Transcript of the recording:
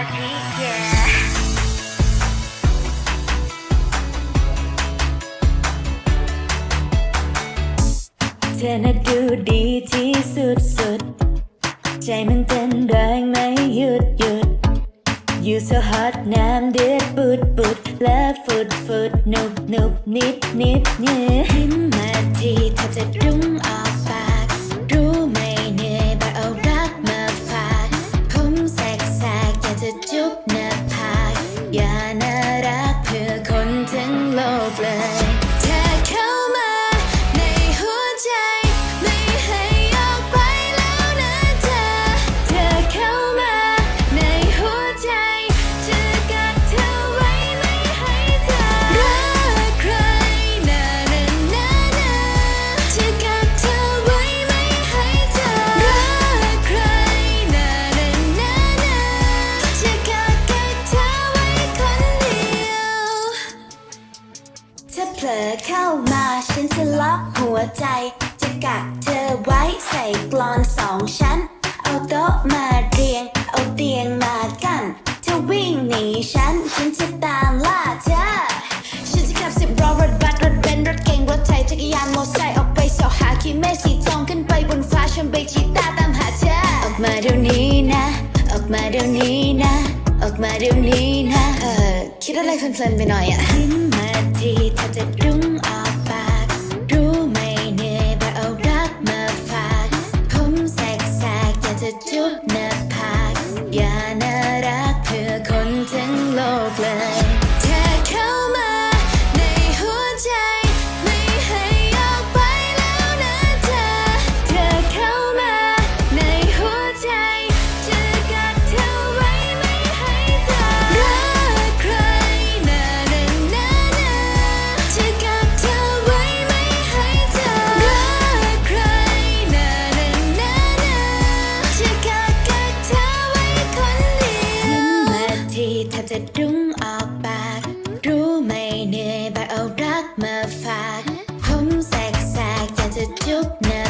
เธอน่ะดูดีที่สุดสุด ใจมันเต้นแรงไม่หยุดหยุด You so hot น้ำเดือดปุดปุดและฟุดฟุดนุบนุบนิดนิดเนี่ยยิ้มมาทีแทบจะรุ้งออก ง ฉันจะล็อกหัวใจ จะกักเธอไว้ใส่กลอนสองชั้น เอาโต๊ะมาเรียง เอาเตียงมากั้นเธอวิ่งหนีฉัน ฉันจะตามล่าเธอ ฉันจะขับสิบล้อรถบัสรถเบนซ์รถเก๋งรถไถจักรยานมอเตอร์ไซค์ออกไปเสาะหาคิเมสีทองขึ้นไปบนฟ้าชมเบกชีตาตามหาเธอ ออกมาเดี๋ยวนี้นะ ออกมาเดี๋ยวนี้นะ ออกมาเดี๋ยวนี้นะ เออคิดอะไรเพลินๆไปหน่อยอะยิ้มมาทีถ้าจะรุ้ง จะ ดุ้งออกปาก รู้ไม่เหนื่อยแบบเอารักมาฝาก ผมแสกแสกอยากจะจุ๊บเน้อ